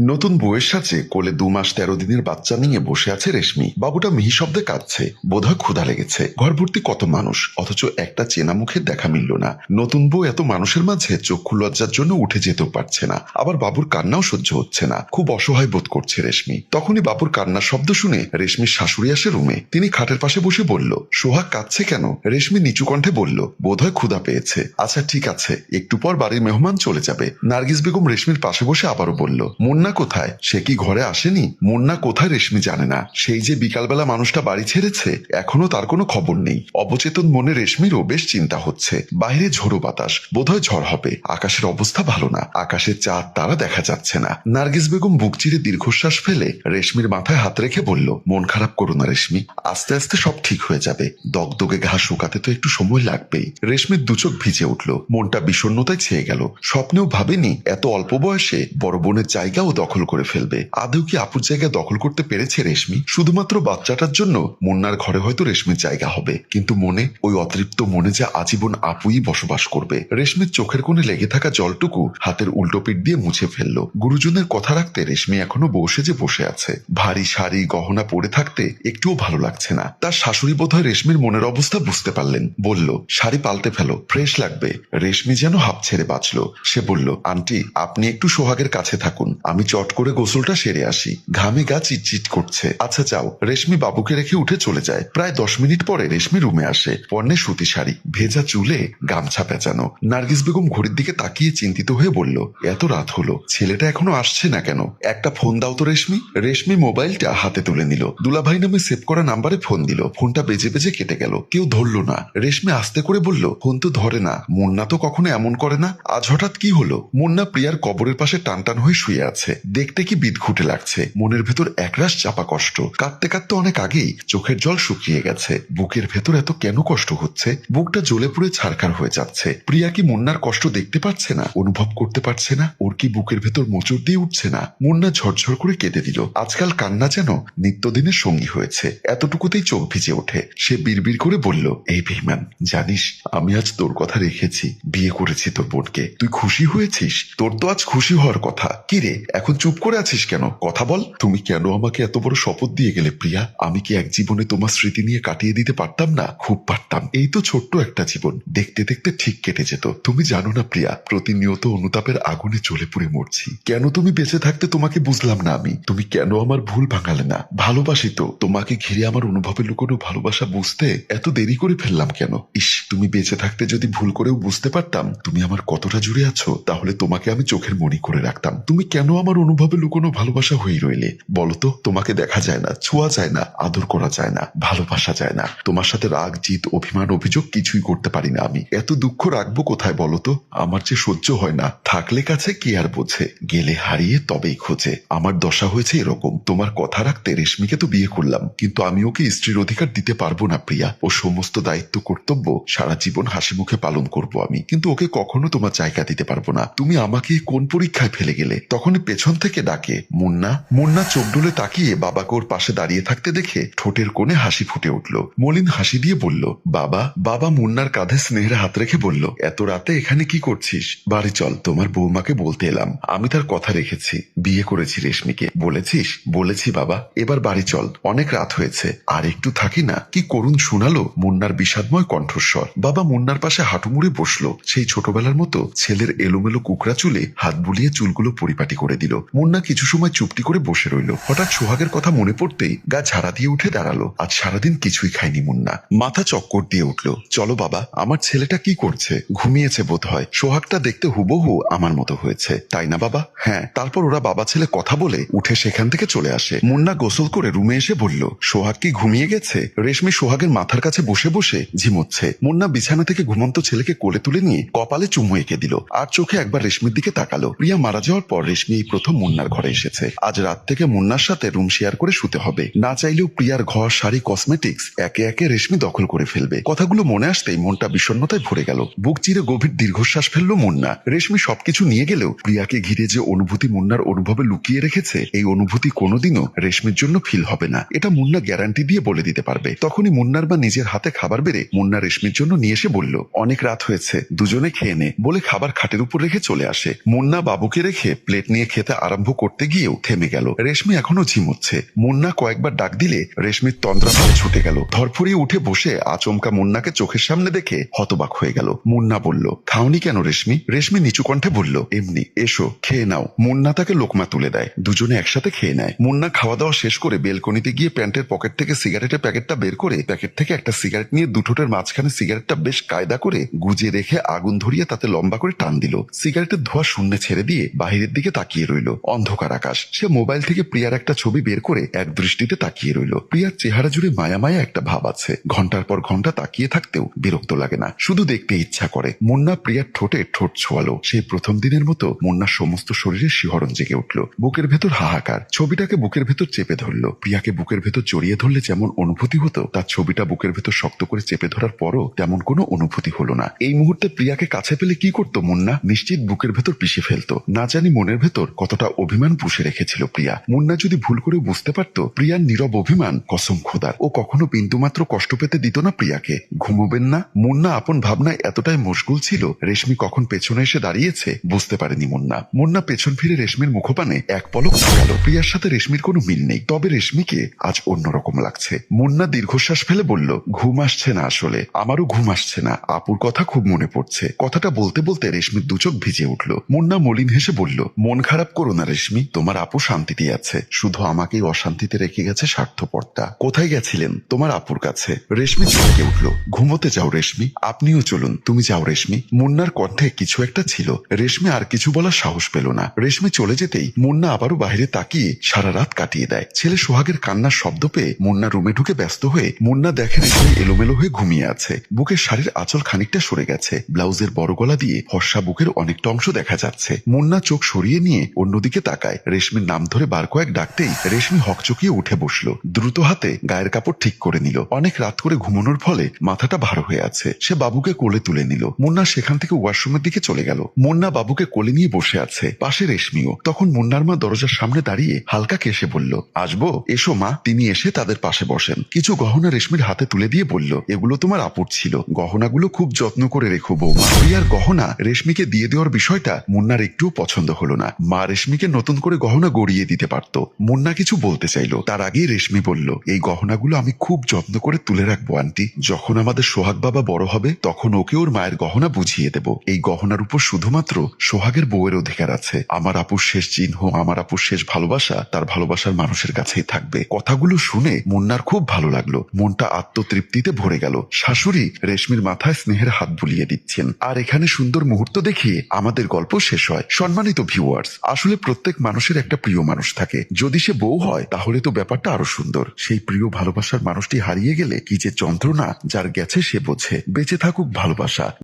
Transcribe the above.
নতুন বউয়ের সাথে কোলে দু মাস তেরো দিনের বাচ্চা নিয়ে বসে আছে রেশমি। বাবুটা মিহি শব্দে কাঁদছে। বোধহয় ক্ষুধা লেগেছে। ঘর ভর্তি কত মানুষ? অথচ একটা চেনা মুখের দেখা মিলল না। নতুন বউ এত মানুষের মাঝে চক্ষু লজ্জার জন্য উঠে যেতেও পারছে না। আবার বাবুর কান্নাও সহ্য হচ্ছে না। খুব অসহায় বোধ করছে রেশমি। তখনই বাবুর কান্নার শব্দ শুনে রেশমির শাশুড়ি আসে রুমে। তিনি খাটের পাশে বসে বলল সোহাগ কাঁদছে কেন? রেশমি নিচু কণ্ঠে বলল, বোধহয় ক্ষুধা পেয়েছে। আচ্ছা ঠিক আছে। একটু পর বাড়ির মেহমান চলে যাবে। নার্গিস বেগম রেশমির পাশে বসে আবারও বলল, মুন্না কোথায়? সে কি ঘরে আসেনি? মুন্না কোথায় রেশমি জানে না। সেই যে বিকালবেলা মানুষটা বাড়ি ছেড়েছে, এখনও তার কোনো খবর নেই। অবচেতন মনে রেশমিরও বেশ চিন্তা হচ্ছে। বাইরে ঝোড়ো বাতাস, বোধহয় ঝড় হবে। আকাশের অবস্থা ভালো না। আকাশে চাঁদ তারা দেখা যাচ্ছে না। নার্গিস বেগম বুক চিরে দীর্ঘশ্বাস ফেলে রেশমির মাথায় হাত রেখে বলল, মন খারাপ করো না রেশমি। আস্তে আস্তে সব ঠিক হয়ে যাবে। দগদগে ঘা শুকাতে তো একটু সময় লাগবেই। রেশমির দুচোখ ভিজে উঠল। মনটা বিষণ্ণতায় ছেয়ে গেল। স্বপ্নেও ভাবেনি, এত অল্প বয়সে বড় বোনের জায়গাও দখল করে ফেলবে। আদৌ কি আপুর জায়গা দখল করতে পেরেছে রেশমি? শুধুমাত্র বাচ্চাটার জন্য মুন্নার ঘরে হয়তো রেশমির জায়গা হবে। কিন্তু মনে, ওই অতৃপ্ত মনে যে আজীবন আপুই বসবাস করবে। রেশমির চোখের কোণে লেগে থাকা জলটুকু হাতের উল্টো পিঠ দিয়ে মুছে ফেলল। গুরুজনের কথা রাখতে রেশমি এখনও বসে যে বসে আছে। ভারী শাড়ি, গহনা পরে থাকতে একটুও ভালো লাগছে না। তার শাশুড়ি বোধহয় রেশমির মনের অবস্থা বুঝতে পারলেন। বলল, শাড়ি পাল্টে ফেলো, ফ্রেশ লাগবে। রেশমি যেন হাফ ছেড়ে বাঁচলো। সে বলল, আন্টি, আপনি একটু সোহাগের কাছে থাকুন। আমি চট করে গোসলটা সেরে আসি। ঘামে গা চিটচিট করছে। আচ্ছা যাও। রেশমি বাবুকে রেখে উঠে চলে যায়। প্রায় দশ মিনিট পরে রেশমি রুমে আসে। পর্নে সুতি শাড়ি, ভেজা চুলে গামছা পেঁচানো। নার্গিস বেগম ঘড়ির দিকে তাকিয়ে চিন্তিত হয়ে বলল, এত রাত হলো, ছেলেটা এখনও আসছে না কেন? একটা ফোন দাও তো রেশমি। রেশমি মোবাইলটা হাতে তুলে নিল। দুলাভাই নামে সেভ করা নাম্বারে ফোন দিল। ফোনটা বেজে বেজে কেটে গেল। কেউ ধরলো না। রেশমি আস্তে করে বলল, ফোন তো ধরে না। মুন্না তো কখনো এমন করে না? আজ হঠাৎ কি হলো? মুন্না প্রিয়ার কবরের পাশে টান টান হয়ে শুয়ে আছে। দেখতে কি বিদঘুটে লাগছে? মনের ভেতর একরাশ চাপা কষ্ট। কাঁদতে কাঁদতে অনেক আগেই চোখের জল শুকিয়ে গেছে। বুকের ভেতর এত কেন কষ্ট হচ্ছে? বুকটা জ্বলে পুড়ে ছারখার হয়ে যাচ্ছে। প্রিয়া কি মুন্নার কষ্ট দেখতে পাচ্ছে না? অনুভব করতে পারছে না? ওর কি বুকের ভেতর মোচড় দিয়ে উঠছে না? মুন্না ঝরঝর করে কেঁদে দিল। আজকাল কান্না যেন নিত্যদিনের সঙ্গী হয়েছে। এতটুকুতেই চোখ ভিজে ওঠে। সে বিড়বিড় করে বলল, এই বেইমান, জানিস, আমি আজ তোর কথা রেখেছি। বিয়ে করেছি তোর বোনকে। তুই খুশি হয়েছিস? তোর তো আজ খুশি হওয়ার কথা। কি রে এখন চুপ করে আছিস কেন? কথা বল। তুমি কেন আমাকে এত বড় শপথ দিয়ে গেলে প্রিয়া? আমি কি এক জীবনে তোমার স্মৃতি নিয়ে কাটিয়ে দিতে পারতাম না? খুব পারতাম। এই তো ছোট্ট একটা জীবন। দেখতে দেখতে ঠিক কেটে যেত। তুমি জানো না প্রিয়া, প্রতিনিয়ত অনুতাপের আগুনে জ্বলে পুড়ে মরছি। কেন তুমি বেঁচে থাকতে তোমাকে বুঝলাম না আমি? তুমি কেন আমার ভুল ভাঙালে না? ভালোবাসি তো। তোমাকে ঘিরে আমার অনুভবে লুকোনো ভালোবাসা বুঝতে এত দেরি করে ফেললাম কেন? ইস, তুমি বেঁচে থাকতে যদি ভুল করেও বুঝতে পারতাম, তুমি আমার কতটা জুড়ে আছো, তাহলে তোমাকে আমি চোখের মনি করে রাখতাম। তুমি কেন আমার অনুভবে লুকোনো ভালোবাসা হয়ে রইলে। বলতো, তোমাকে দেখা যায় না, ছোঁয়া যায় না, আদর করা যায় না, ভালোবাসা যায় না। তোমার সাথে রাগ জিত অভিমান, অভিযোগ কিছুই করতে পারি না আমি। এত দুঃখ রাখব কোথায় বলতো? আমার যে সহ্য হয় না। থাকলে কাছে কি আর বোঝে? গেলে হারিয়ে তবেই খোঁজে। আমার দশা হয়েছে এরকম। তোমার কথা রাখতে রেশমিকে তো বিয়ে করলাম। কিন্তু আমি ওকে স্ত্রীর অধিকার দিতে পারব না, প্রিয়া। ও সমস্ত দায়িত্ব, কর্তব্য, সারা জীবন হাসি মুখে পালন করব আমি। কিন্তু ওকে কখনো তোমার জায়গা দিতে পারব না। তুমি আমাকে কোন পরীক্ষায় ফেলে গেলে? তখনই পেছন থেকে ডাকে, মুন্না মুন্না চোখ ডুলে তাকিয়ে বাবাকে ওর পাশে দাঁড়িয়ে থাকতে দেখে ঠোঁটের কোণে হাসি ফুটে উঠল। মলিন হাসি দিয়ে বলল, বাবা বাবা মুন্নার কাঁধে স্নেহের হাত রেখে বলল, এত রাতে এখানে কি করছিস? বাড়ি চল, তোমার বৌমাকে বলতে এলাম। আমি তার কথা রেখেছি। বিয়ে করেছি রেশমিকে। বলেছিস? বলেছি, বাবা। এবার বাড়ি চল, অনেক রাত হয়েছে। আর একটু থাকি না? কি করুণ শোনালো? মুন্নার বিষাদময় কণ্ঠস্বর। বাবা মুন্নার পাশে হাঁটু মুড়ে বসল। সেই ছোটবেলার মতো ছেলের এলোমেলো কুকরা চুলে হাত বুলিয়ে চুলগুলো পরিপাটি করে দিল। মুন্না কিছু সময় চুপটি করে বসে রইল। হঠাৎ সোহাগের কথা মনে পড়তেই গা ঝাড়া দিয়ে উঠে দাঁড়াল। আজ সারাদিন কিছুই খায়নি মুন্না। মাথা চক্কর দিয়ে উঠল। চলো বাবা, আমার ছেলেটা কি করছে? ঘুমিয়েছে বোধ হয় সোহাগটা দেখতে হুবহু আমার মতো হয়েছে। তাই না বাবা? হ্যাঁ। তারপর ওরা বাবা ছেলে কথা বলে উঠে সেখান থেকে চলে আসে। মুন্না গোসল করে রুমে এসে বলল, সোহাগ কি ঘুমিয়ে গেছে? রেশমি সোহাগের মাথার কাছে বসে বসে ঝিমোচ্ছে। মুন্না বিছানা থেকে ঘুমন্ত ছেলেকে কোলে তুলে নিয়ে কপালে চুমু এঁকে দিল। আর চোখে একবার রেশমির দিকে তাকালো। প্রিয়া মারা যাওয়ার পর রেশমি এই প্রথম মুন্নার ঘরে এসেছে। আজ রাত থেকে মুন্নার সাথে রুম শেয়ার করে শুতে হবে। না চাইলেও প্রিয়ার ঘর, শাড়ি কসমেটিক্স একে একে রেশমি দখল করে ফেলবে। কথাগুলো মনে আসতেই মনটা বিষণ্ণতায় ভরে গেল। বুক চিরে গভীর দীর্ঘশ্বাস ফেলল মুন্না। রেশমি সবকিছু নিয়ে গেলেও প্রিয়াকে ঘিরে যে অনুভূতি মুন্নার অনুভবে লুকিয়ে রেখেছে, এই অনুভূতি কোনোদিনও রেশমির জন্য ফিল হবে না। এটা মুন্না গ্যারান্টি দিয়ে বলে দিতে পারবে। তখনই মুন্নার বা নিজের হাতে খাবার বেড়ে মুন্না রেশমির জন্য নিয়ে এসে বলল, অনেক রাত হয়েছে, দুজনে খেয়ে নে। বলে খাবার খাটের উপর রেখে চলে আসে। মুন্না বাবুকে রেখে প্লেট নিয়ে খেতে খেতে আরম্ভ করতে গিয়েও থেমে গেল। রেশমি এখনও ঝিমুচ্ছে। মুন্না কয়েকবার ডাক দিলে রেশমির তন্দ্রাভাব ছুটে গেল। ধরফরিয়ে উঠে বসে আচমকা মুন্নাকে চোখের সামনে দেখে হতবাক হয়ে গেল। মুন্না বলল, খাওনি কেন রেশমি? রেশমি নিচু কণ্ঠে বলল, এমনি, এসো, খেয়ে নাও। মুন্না তাকে লোকমা তুলে দেয়। দুজনে একসাথে খেয়ে নেয়। মুন্না খাওয়া দাওয়া শেষ করে বেলকনিতে গিয়ে প্যান্টের পকেট থেকে সিগারেটের প্যাকেটটা বের করে প্যাকেট থেকে একটা সিগারেট নিয়ে দুঠোটের মাঝখানে সিগারেটটা বেশ কায়দা করে গুজে রেখে আগুন ধরিয়ে তাতে লম্বা করে টান দিল। সিগারেটের ধোয়া শূন্যে ছেড়ে দিয়ে বাহিরের দিকে তাকিয়ে রইল। অন্ধকার আকাশ। সে মোবাইল থেকে প্রিয়ার একটা ছবি বের করে এক দৃষ্টিতে তাকিয়ে রইল। প্রিয়ার চেহারা জুড়ে মায়া মায়া একটা ভাব আছে। ঘণ্টার পর ঘণ্টা তাকিয়ে থাকতেও বিরক্ত লাগে না। শুধু দেখতে ইচ্ছা করে। মুন্না প্রিয়ার ঠোঁটে ঠোঁট ছোয়ালো। সেই প্রথম দিনের মতো মুন্নার সমস্ত শরীরে শিহরণ জেগে উঠল। বুকের ভেতর হাহাকার। ছবিটাকে বুকের ভেতর চেপে ধরলো। প্রিয়াকে বুকের ভেতর জড়িয়ে ধরলে যেমন অনুভূতি হতো তার ছবিটা বুকের ভেতর শক্ত করে চেপে ধরার পরও তেমন কোনো অনুভূতি হলো না। এই মুহূর্তে প্রিয়াকে কাছে পেলে কি করতো মুন্না? নিশ্চিত বুকের ভেতর পিষে ফেলতো। না জানি মনের ভেতর কতটা অভিমান পুষে রেখেছিল প্রিয়া। মুন্না যদি ভুল করে বুঝতে পারতো, প্রিয়ার নীরব অভিমান কসম খোদার। ও কখনো বিন্দুমাত্র কষ্ট পেতে দিত না প্রিয়াকে। ঘুমোবেন না। মুন্না আপন ভাবনায় এতটাই মশগুল ছিল, রেশমি কখন পেছনে এসে দাঁড়িয়েছে বুঝতে পারেনি মুন্না। মুন্না পেছন ফিরে রেশমির মুখপানে এক পলক তাকালো প্রিয়ার সাথে রেশমির কোনো মিল নেই। তবে রেশমিকে আজ অন্যরকম লাগছে। মুন্না দীর্ঘশ্বাস ফেলে বলল, ঘুম আসছে না আসলে। আমারও ঘুম আসছে না। আপুর কথা খুব মনে পড়ছে। কথাটা বলতে বলতে রেশমির দুচোখ ভিজে উঠল। মুন্না মলিন হেসে বলল, মন খারাপ করো না রেশমি, তোমার আপু শান্তিতে আছে। শুধু আমাকেই অশান্তিতে রেখে গেছে স্বার্থপরটা। কোথায় গেছিলেন? তোমার আপুর কাছে। রেশমি চমকে উঠল। ঘুমোতে যাও রেশমি। আপনিও চলুন। তুমি যাও রেশমি। মুন্নার কণ্ঠে কিছু একটা ছিল। রেশমি আর কিছু বলার সাহস পেল না। রেশমি চলে যেতেই মুন্না আবারও বাইরে তাকিয়ে সারা রাত কাটিয়ে দেয়। ছেলে সোহাগের কান্নার শব্দ পেয়ে মুন্না রুমে ঢুকে ব্যস্ত হয়ে মুন্না দেখে রেশমি এলোমেলো হয়ে ঘুমিয়ে আছে। বুকের শাড়ির আঁচল খানিকটা সরে গেছে। ব্লাউজের বড় গলা দিয়ে ফর্সা বুকের অনেকটা অংশ দেখা যাচ্ছে। মুন্না চোখ সরিয়ে নিয়ে অন্যদিকে তাকায়। রেশমির নাম ধরে বার কয়েক ডাকতেই রেশমি হকচকিয়ে উঠে বসল। দ্রুত হাতে গায়ের কাপড় ঠিক করে নিল। অনেক রাত করে ঘুমানোর ফলে মাথাটা ভার হয়ে আছে। সে বাবুকে কোলে তুলে নিল। মুন্না সেখান থেকে ওয়াশরুমের দিকে চলে গেল। মুন্না বাবুকে কোলে নিয়ে বসে আছে। পাশে রেশমিও। তখন মুন্নার মা দরজার সামনে দাঁড়িয়ে হালকা কেসে বলল, আসব? এসো মা। তিনি এসে তাদের পাশে বসেন। কিছু গহনা রেশমির হাতে তুলে দিয়ে বলল, এগুলো তোমার আপুর ছিল। গহনাগুলো খুব যত্ন করে রেখো বৌমা। প্রিয়ার গহনা রেশমিকে দিয়ে দেওয়ার বিষয়টা মুন্নার একটুও পছন্দ হলো না। মা রেশমিকে নতুন করে গহনা গড়িয়ে দিতে পারত। মুন্না কিছু বলতে চাইলো। তার আগেই রেশমি বলল, এই গহনাগুলো আমি খুব যত্ন করে তুলে রাখব, আন্টি। যখন আমাদের সোহাগ বাবা বড় হবে, তখন ওকে ওর মায়ের গহনা বুঝিয়ে দেব। এই গহনার উপর শুধুমাত্র সোহাগের বউয়ের অধিকার আছে। আমার আপুর শেষ চিহ্ন, আমার আপুর শেষ ভালোবাসা, তার ভালোবাসার মানুষের কাছেই থাকবে। কথাগুলো শুনে মুন্নার খুব ভালো লাগল। মনটা আত্মতৃপ্তিতে ভরে গেল। শাশুড়ি রেশমির মাথায় স্নেহের হাত বুলিয়ে দিচ্ছেন। আর এখানে সুন্দর মুহূর্ত দেখিয়ে আমাদের গল্প শেষ হয়। সম্মানিত ভিউয়ার্স আসলে প্রত্যেক মানুষের একটা প্রিয় মানুষ থাকে। যদি সে বউ হয়, তাহলে তো ব্যাপারটা আরও সুন্দর। সেই প্রিয় ভালোবাসার মানুষটি হারিয়ে গেলে কি যে যন্ত্রণা, যার গেছে সে বোঝে। বেঁচে থাকুক ভালোবাসা।